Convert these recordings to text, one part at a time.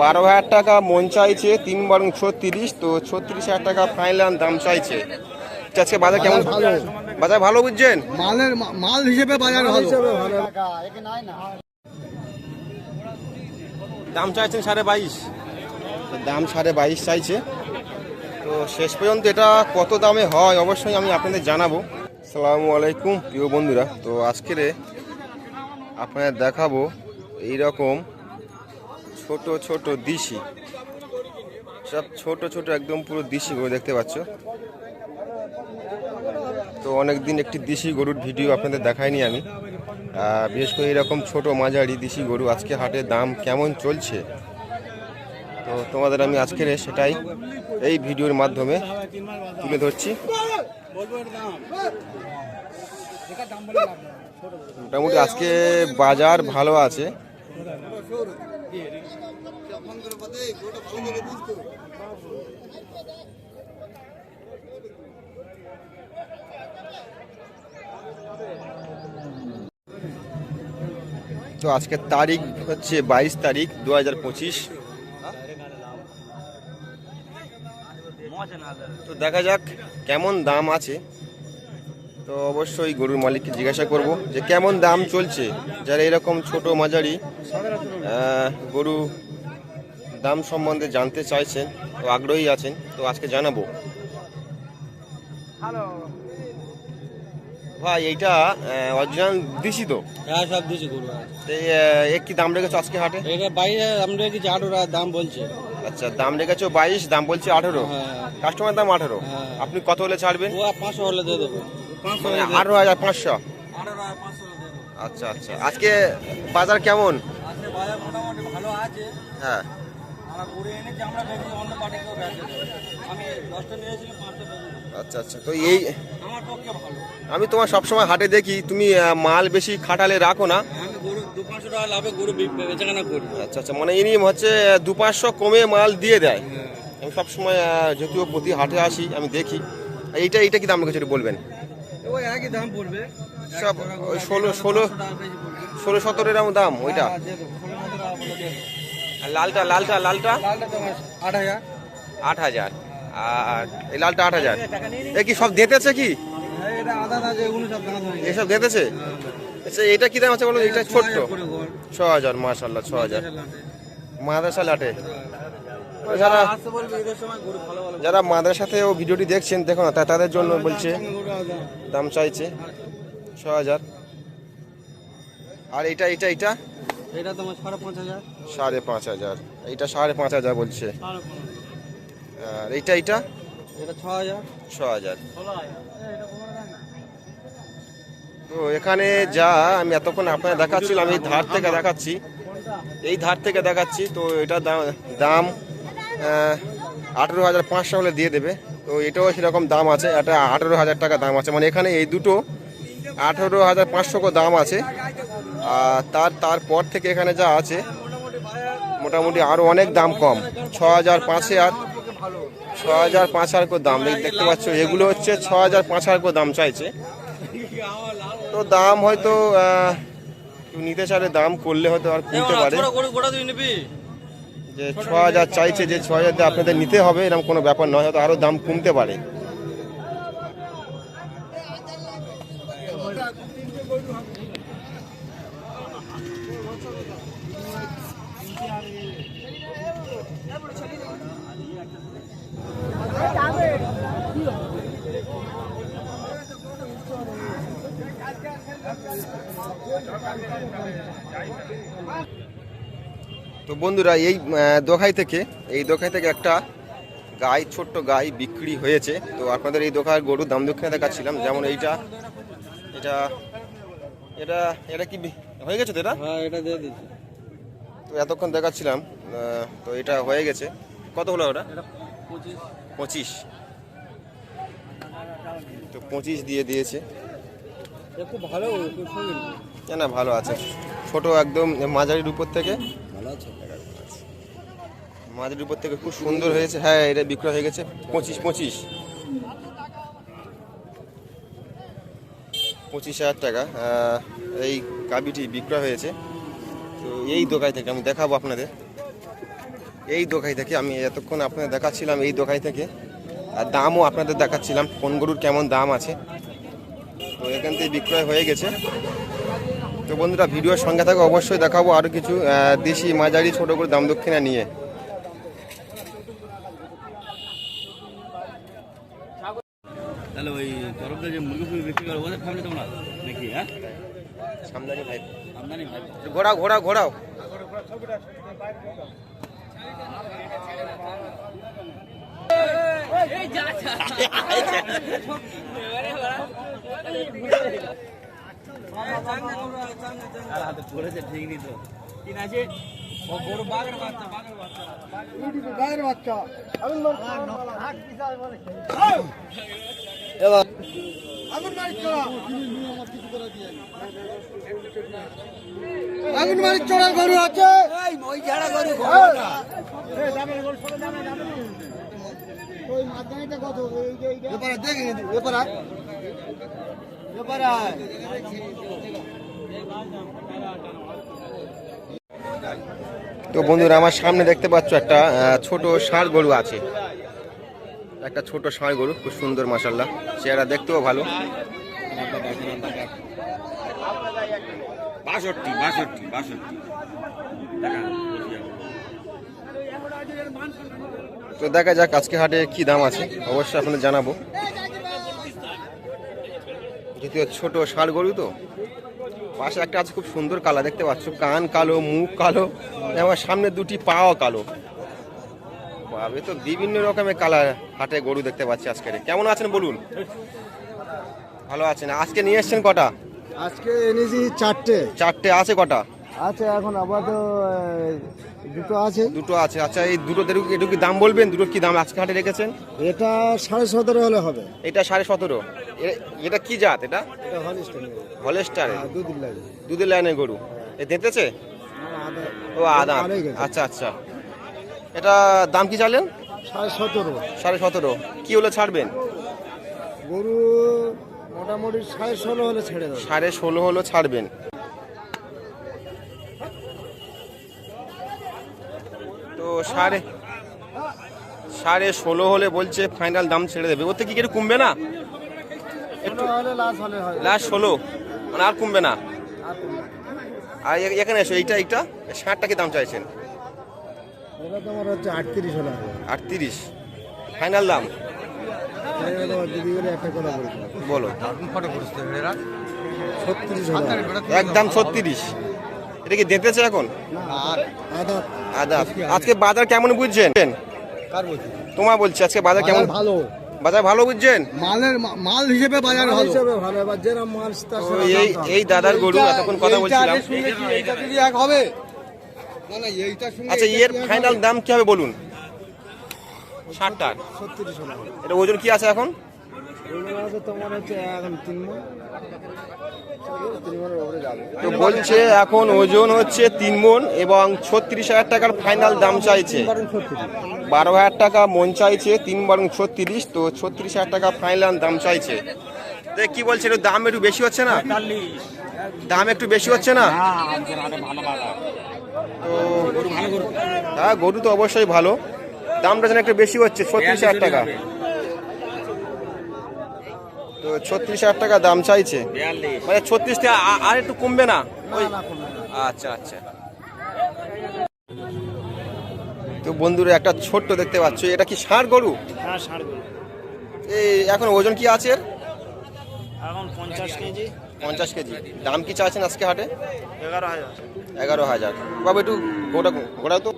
বারো হাজার টাকা মন চাইছে তিন বারং ছত্রিশ তো ছত্রিশ হাজার টাকা ফাইনাল দাম চাইছে। তো আজকে বাজার কেমন? ভালো। বাজার ভালো বুঝছেন? মালের মাল হিসেবে বাজার ভালো। দাম চাইছেন সাড়ে বাইশ। দাম সাড়ে বাইশ চাইছে। তো শেষ পর্যন্ত এটা কত দামে হয় অবশ্যই আমি আপনাদের জানাব। সালামু আলাইকুম প্রিয় বন্ধুরা। তো আজকের আপনাদের দেখাবো এই রকম ছোট ছোট দিশি। সব ছোট ছোট একদম পুরো দিশি গরু দেখতে পাচ্ছ। তো অনেক দিন একটি দেশি গরুর ভিডিও আপনাদের দেখাইনি আমি। বিশেষ করে এরকম ছোট মাঝারি দিশি গরু আজকে হাটে দাম কেমন চলছে? তো তোমাদের আমি আজকের সেটাই এই ভিডিওর মাধ্যমে তুলে ধরছি। মোটামুটি আজকে বাজার ভালো আছে। তো আজকের তারিখ হচ্ছে বাইশ তারিখ দু হাজার পঁচিশ। তো দেখা যাক কেমন দাম আছে। তো অবশ্যই গরুর মালিককে জিজ্ঞাসা করব যে কেমন দাম চলছে যারা এরকম ছোট মাঝারি গরু দাম সম্বন্ধে জানতে চাইছেন তো আগ্রহী আছেন তো আজকে জানাব। ভাই এইটা অরিজিনাল দিছি তো? হ্যাঁ সব দিয়েছি গরু হ্যাঁ। আহ, কি দাম রেখেছো আজকে হাটে? এটা বাইরে আমরা কিছু আট ওরা দাম বলছে। আচ্ছা দাম রেখেছো বাইশ দাম বলছে আঠেরো। হ্যাঁ। কাস্টমার দাম আঠেরো। হ্যাঁ। আপনি কত হলে ছাড়বেন? পাঁচশো হলে দিয়ে দেবো। আঠারো হাজার পাঁচশো। আচ্ছা আচ্ছা। আজকে বাজার কেমন? হ্যাঁ। আচ্ছা আচ্ছা। তো এই আমি তোমার সবসময় হাটে দেখি তুমি মাল বেশি খাটালে রাখো না। করি। আচ্ছা আচ্ছা। মানে ইনি হচ্ছে দু পাঁচশো কমে মাল দিয়ে দেয়। আমি সবসময় যদিও প্রতি হাটে আসি আমি দেখি। এইটা এইটা কি দাম একটু বলবেন? ওই একই দাম পড়বে। সব ওই ষোলো ষোলো ষোলো সতেরো এরকম দাম ওইটা? হ্যাঁ, লালটা লালটা লালটা? আট হাজার। আট হাজার। আর এই লালটা আট হাজার। এ কি সব দেতেছে কি? এসব দেতেছে? আচ্ছা এটা কি দাম আছে বলো? এটা ছোট্ট। ছ হাজার মাশাল্লাহ ছ হাজার মাদ্রাসা লাটে। যারা যারা মাদ্রাসাতে ও ভিডিওটি দেখছেন দেখো না তা- তাদের জন্য বলছে দাম চাইছে ছ হাজার। আর এটা এটা এটা? এটা তোমার সাড়ে পাঁচ হাজার। সাড়ে পাঁচ হাজার। এইটা সাড়ে পাঁচ হাজার বলছে। আর এইটা এটা? ছ হাজার। ছ হাজার। এটা তো এখানে যা আমি এতক্ষণ আপনার দেখাচ্ছিলাম এই ধার থেকে দেখাচ্ছি। এই ধার থেকে দেখাচ্ছি তো এটা দাম আঠেরো হাজার পাঁচশো হলে দিয়ে দেবে। তো এটাও সেরকম দাম আছে এটা আঠেরো হাজার টাকা দাম আছে। মানে এখানে এই দুটো আঠেরো হাজার পাঁচশো করে দাম আছে। আর তার তারপর থেকে এখানে যা আছে মোটামুটি আরও অনেক দাম কম। ছ হাজার পাঁচ হাজার ছ হাজার পাঁচ হাজার করে দাম। দেখতে পাচ্ছ এগুলো হচ্ছে ছ হাজার পাঁচ হাজার করে দাম চাইছে। তো দাম হয়তো নিতে চাইলে দাম করলে হয়তো আর কিনতে পারে। যে ছ হাজার চাইছে, যে ছ হাজার আপনাদের নিতে হবে, এরকম কোনো ব্যাপার নয়, হয়তো আরও দাম কমতে পারে। তো বন্ধুরা এই দোকাই থেকে এই দোকাই থেকে একটা গাই ছোট্ট গাই বিক্রি হয়েছে। তো আপনাদের এই দোকানের গরুর দাম দক্ষিণে দেখাচ্ছিলাম যেমন এইটা এটা এটা এটা কি হয়ে গেছে তো এটা? হ্যাঁ এটা দিয়ে দিচ্ছি। তো এতক্ষণ দেখাচ্ছিলাম তো এটা হয়ে গেছে। কত হলো ওটা? পঁচিশ। তো পঁচিশ দিয়ে দিয়েছে। খুব ভালো না ভালো আছে। ছোট একদম মাঝারির উপর থেকে। মাঝারির উপর থেকে খুব সুন্দর হয়েছে। হ্যাঁ এটা বিক্রয় হয়ে গেছে। পঁচিশ পঁচিশ। পঁচিশ হাজার টাকা। এই কাবিটি বিক্রয় হয়েছে। তো এই দোকান থেকে আমি দেখাবো আপনাদের। এই দোকান থেকে আমি এতক্ষণ আপনাদের দেখাচ্ছিলাম এই দোকান থেকে। আর দামও আপনাদের দেখাচ্ছিলাম, কোন গরুর কেমন দাম আছে। তো এখান থেকে বিক্রয় হয়ে গেছে। তো বন্ধুরা, ভিডিওর সঙ্গে থাকে, অবশ্যই দেখাবো আরও কিছু দেশি মাঝারি ছোটো করে দাম দক্ষিণা নিয়ে। তাহলে ওই তরফদার যে মুরগি ফুরগি বিক্রি করে ওদের ফ্যামিলি তোমরা নাকি হ্যাঁ? সামনে ভাই। আমদানি ভাই। ঘোরাও ঘোরাও আর ঠিক নি তো কিন আছে বাচ্চা বাচ্চা গায়ের বাচ্চা আগুন বাড়ির চড়া গরু আছে এপারে দেখে এপারে এপারে তো বন্ধুরা আমার সামনে দেখতে পাচ্ছ একটা আহ, ছোট ষাঁড় গরু আছে। একটা ছোট ষাঁড় গরু খুব সুন্দর মাসাল্লাহ চেহারা দেখতেও ভালো। বাষট্টি বাষট্টি বাষট্টি। তো দেখা যাক আজকে হাটে কি দাম আছে। অবশ্যই আপনাদের জানাব। দ্বিতীয় ছোট ষাঁড় গরু তো। পাশে একটা আছে খুব সুন্দর কালা দেখতে পাচ্ছ। কান কালো মুখ কালো আমার সামনে দুটি পাও কালো। বাবে তো বিভিন্ন রকমের কালার হাটে গরু দেখতে পাচ্ছি আজকে। কেমন আছেন বলুন? ভালো আছেন। আজকে নিয়ে এসছেন কটা? আজকে এনেছি চারটে। চারটে আছে কটা? আছে এখন আপাতত দুটো আছে। দুটো আছে। আচ্ছা এই দুটো একটু কি দাম বলবেন? দুটো কি দাম আজকে হাটে রেখেছেন? এটা সাড়ে সতেরো হলে হবে। এটা সাড়ে সতেরো। এটা কি জাত এটা? হলিস্টার দুদিন লাগে দুধের লাইনের। গরু। এ দেখতেছে ও আদা। আচ্ছা আচ্ছা। এটা দাম কি চাইলেন? সাড়ে সতেরো। সাড়ে সতেরো। কি হলে ছাড়বেন? গরু মোটামুটি সাড়ে ষোলো হলে ছেড়ে দেবো। সাড়ে ষোলো হলো ছাড়বেন। তো সাড়ে সাড়ে ষোলো হলে বলছে ফাইনাল দাম ছেড়ে দেবে। থেকে কি একটু কমবে না? একটু লাস্ট ষোলো? মানে আর কমবে না? আর এখানে এসো এইটা এইটা? ষাটটা কি দাম চাইছেন। এটা তোমার হচ্ছে আটত্রিশ হলে আটত্রিশ। ফাইনাল দাম? বলো। একদম ছত্রিশ। এটা কি দেখতেছে এখন? আদা আদা আজকে বাজার কেমন বুঝছেন? তোমার বলছি আজকে বাজার কেমন? ভালো। বাজার ভালো বুঝছেন? মালের মাল হিসেবে বাজার ভালো। হিসেবে ভালো। এবার যেরকম মাল এই এই দাদার গরু এতক্ষণ কথা বলছিলাম। এইটা যদি এক হবে না না এইটার সঙ্গে আচ্ছা এর ফাইনাল দাম কি হবে? বলুন? ষাটটার এটা ওজন কি আছে এখন? তো বলছে এখন ওজন হচ্ছে তিন মন এবং ছত্রিশ হাজার টাকার ফাইনাল দাম চাইছে। বারো হাজার টাকা মন চাইছে তিন বারং ছত্রিশ তো ছত্রিশ হাজার টাকা ফাইনাল দাম চাইছে। তো কি বলছে দাম একটু বেশি হচ্ছে না? দাম একটু বেশি হচ্ছে না? তো হ্যাঁ গরু তো অবশ্যই ভালো। দামটা যেন একটু বেশি হচ্ছে ছত্রিশ হাজার টাকা। তো ছত্রিশ হাজার টাকা দাম চাইছে। মানে ছত্রিশ আ- আর একটু কমবে না? ওই আচ্ছা আচ্ছা। তো বন্ধুরা একটা ছোট্ট দেখতে পাচ্ছ এটা কি ষাঁড় গরু? হ্যাঁ ষাট গরু। এই এখন ওজন কি আছে এখন পঞ্চাশ কেজি। পঞ্চাশ কেজি। দাম কি চাচ্ছেন আজকে হাটে? এগারো হাজার। এগারো হাজার। বাবা একটু গোটা গোটা তো।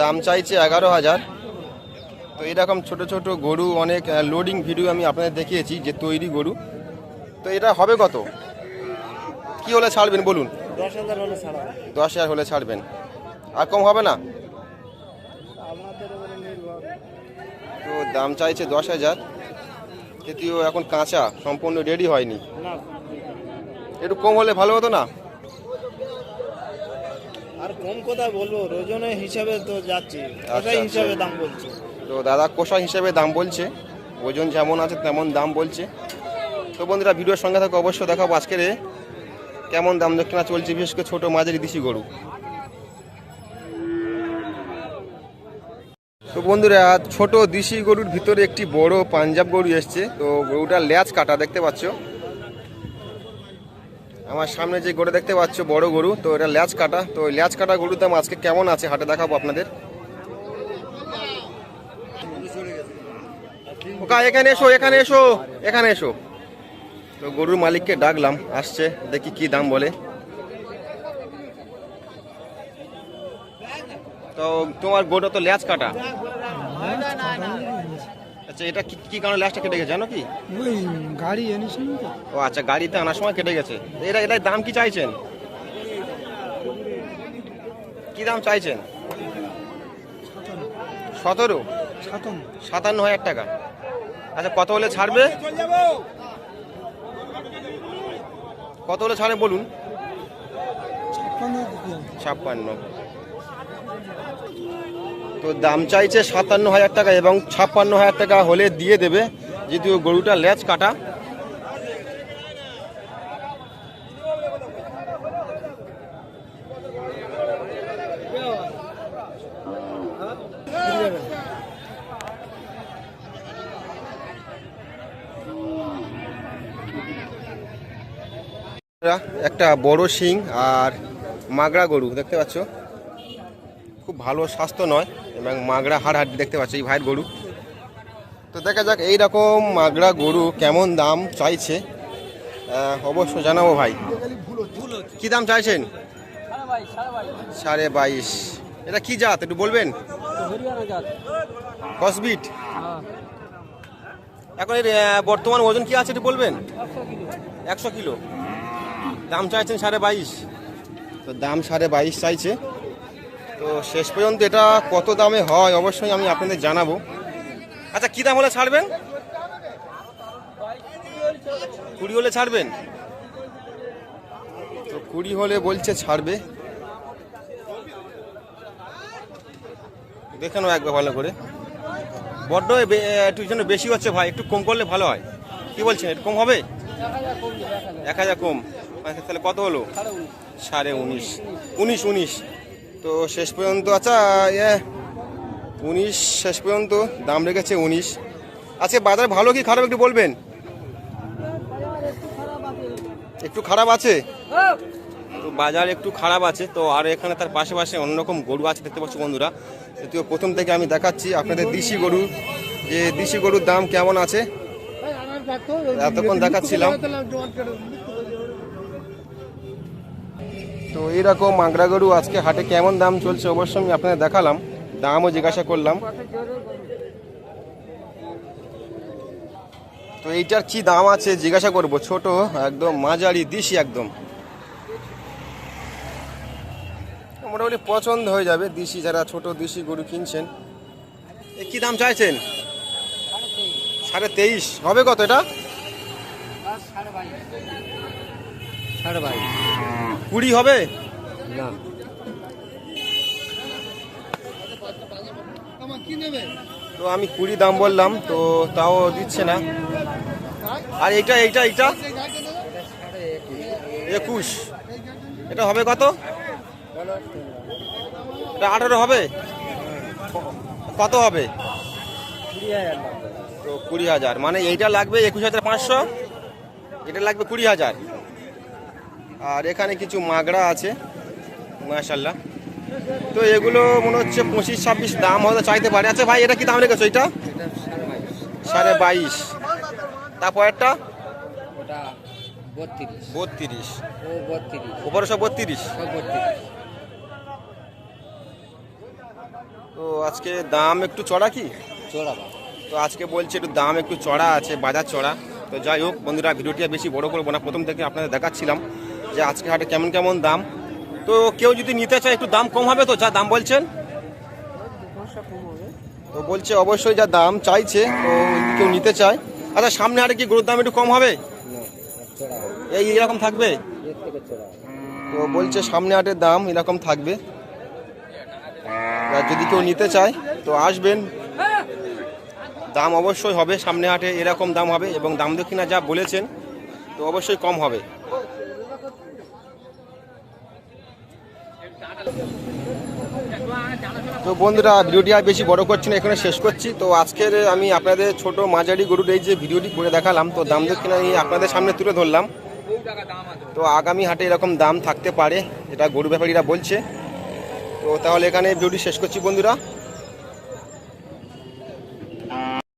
দাম চাইছে এগারো হাজার। তো এরকম ছোট ছোট গরু অনেক লোডিং ভিডিও আমি আপনাদের দেখিয়েছি যে তৈরি গরু। তো এটা হবে কত? কি হলে ছাড়বেন বলুন? দশ হাজার হলে ছাড়া দশ হাজার হলে ছাড়বেন। আর কম হবে না? তো দাম চাইছে দশ হাজার। যদিও এখন কাঁচা সম্পূর্ণ রেডি হয়নি। একটু কম হলে ভালো হতো না? আর কম কথা বলব? ওজনের হিসাবে তো যাচ্ছি। আচ্ছা, আচ্ছা। হিসাবে দাম বলছে? তো দাদা কোষা হিসেবে দাম বলছে। ওজন যেমন আছে তেমন দাম বলছে। তো বন্ধুরা ভিডিওর সঙ্গে থাকো অবশ্যই দেখাবো আজকের কেমন দাম দক্ষিণা চলছে বিশেষ করে ছোটো মাঝারি দেশি গরু। তো বন্ধুরা, ছোট দেশি গরুর ভিতরে একটি বড় পাঞ্জাব গরু এসছে। তো গরুটার ল্যাচ কাটা দেখতে পাচ্ছ। আমার সামনে যে গরু দেখতে পাচ্ছ, বড় গরু, তো এটা ল্যাচ কাটা। তো ল্যাচ কাটা গরুর দাম আজকে কেমন আছে হাটে দেখাবো আপনাদের। এখানে এসো এখানে এসো এখানে এসো। তো গরুর মালিককে ডাকলাম, আসছে, দেখি কি দাম বলে। তো তোমার গরুটা তো ল্যাচ কাটা। আচ্ছা এটা কি কি কারণে ল্যাচটা কেটে গেছে জানো কি? ওই গাড়ি এনেছেন ও আচ্ছা গাড়িতে আনার সময় কেটে গেছে। এটা এটার দাম কি চাইছেন? কি দাম চাইছেন? সতেরো। সাতান্ন। হাজার টাকা। আচ্ছা কত হলে ছাড়বে? কত হলে ছাড়ে বলুন? ছাপ্পান্ন। তো দাম চাইছে সাতান্ন হাজার টাকা এবং ছাপ্পান্ন হাজার টাকা হলে দিয়ে দেবে। যদিও গরুটা লেজ কাটা। একটা বড় শিং আর মাগড়া গরু, দেখতে পাচ্ছ? খুব ভালো স্বাস্থ্য নয় এবং মাগড়া হাড় হাড় দেখতে পাচ্ছ, এই ভাইয়ের গরু। তো দেখা যাক, এই রকম মাগড়া গরু কেমন দাম চাইছে? অবশ্য জানাব ভাই। কি দাম চাইছেন? সাড়ে বাইশ। এটা কি জাত, একটু বলবেন? কসবিট? এখন এর বর্তমান ওজন কি আছে একটু বলবেন? একশো কিলো। দাম চাইছেন সাড়ে বাইশ। তো দাম সাড়ে বাইশ চাইছে। তো শেষ পর্যন্ত এটা কত দামে হয় অবশ্যই আমি আপনাদের জানাব। আচ্ছা কী দাম হলে ছাড়বেন? কুড়ি হলে ছাড়বেন? তো কুড়ি হলে বলছে ছাড়বে। দেখে নাও একবার ভালো করে। বড্ড একটু জন্য বেশি হচ্ছে ভাই, একটু কম করলে ভালো হয়। কি বলছেন, একটু কম হবে? এক হাজার কম। আচ্ছা তাহলে কত হলো? সাড়ে উনিশ। উনিশ উনিশ। তো শেষ পর্যন্ত আচ্ছা ইয়ে উনিশ শেষ পর্যন্ত দাম রেখেছে উনিশ। আচ্ছা বাজার ভালো কি খারাপ একটু বলবেন? একটু খারাপ আছে? তো বাজার একটু খারাপ আছে তো আর এখানে তার পাশে পাশে অন্যরকম গরু আছে দেখতে পাচ্ছ বন্ধুরা। যদিও প্রথম থেকে আমি দেখাচ্ছি আপনাদের দেশি গরু যে দেশি গরুর দাম কেমন আছে? এতক্ষণ দেখাচ্ছিলাম। তো এইরকম মাংরা গরু আজকে হাটে কেমন দাম চলছে অবশ্যই আমি আপনাদের দেখালাম। দামও জিজ্ঞাসা করলাম। তো এইটার কি দাম আছে জিজ্ঞাসা করব। ছোট, একদম মাঝারি, দিশি একদম। মোটামুটি পছন্দ হয়ে যাবে দিশি যারা ছোট দিশি গরু কিনছেন। কি দাম চাইছেন? সাড়ে তেইশ। হবে কত এটা? সাড়ে বাইশ কুড়ি হবে? না। তো আমি কুড়ি দাম বললাম তো তাও দিচ্ছে না। আর এইটা এইটা এইটা? একুশ। এটা হবে কত? এটা আঠারো হবে? কত হবে? তো কুড়ি হাজার। মানে এইটা লাগবে একুশ হাজার পাঁচশো এটা লাগবে কুড়ি হাজার। আর এখানে কিছু মাগড়া আছে মাশাল্লাহ তো এগুলো মনে হচ্ছে পঁচিশ ছাব্বিশ দাম হয়তো চাইতে পারে। আচ্ছা ভাই এটা কি দাম রেখেছো? এটা? সাড়ে বাইশ। তারপরেরটা ওটা বত্রিশ। ওপরে সব বত্রিশ? তো আজকে দাম একটু চড়া কি? চোরাবা তো আজকে বলছে একটু দাম একটু চড়া আছে বাজার চড়া। তো যাই হোক বন্ধুরা ভিডিওটি বেশি বড় করব না। প্রথম থেকে আপনাদের দেখাচ্ছিলাম। যে আজকে হাটে কেমন কেমন দাম? তো কেউ যদি নিতে চায়, একটু দাম কম হবে তো? যা দাম বলছেন? তো বলছে অবশ্যই যা দাম চাইছে, তো কেউ নিতে চায়। আচ্ছা সামনে হাটে কি গরুর দাম একটু কম হবে? এই এরকম থাকবে? তো বলছে সামনে হাটের দাম এরকম থাকবে। যদি কেউ নিতে চায়, তো আসবেন। দাম অবশ্যই হবে, সামনে হাটে এরকম দাম হবে এবং দাম দক্ষিণা যা বলেছেন, তো অবশ্যই কম হবে। তো বন্ধুরা, ভিডিওটি আর বেশি বড় করছি না, এখানে শেষ করছি। তো আজকের আমি আপনাদের ছোট মাঝারি গরুর এই যে ভিডিওটি করে দেখালাম, তো দাম দক্ষিণ আমি আপনাদের সামনে তুলে ধরলাম। তো আগামী হাটে এরকম দাম থাকতে পারে, এটা গরু ব্যাপারীরা বলছে। তো তাহলে এখানে ভিডিওটি শেষ করছি বন্ধুরা।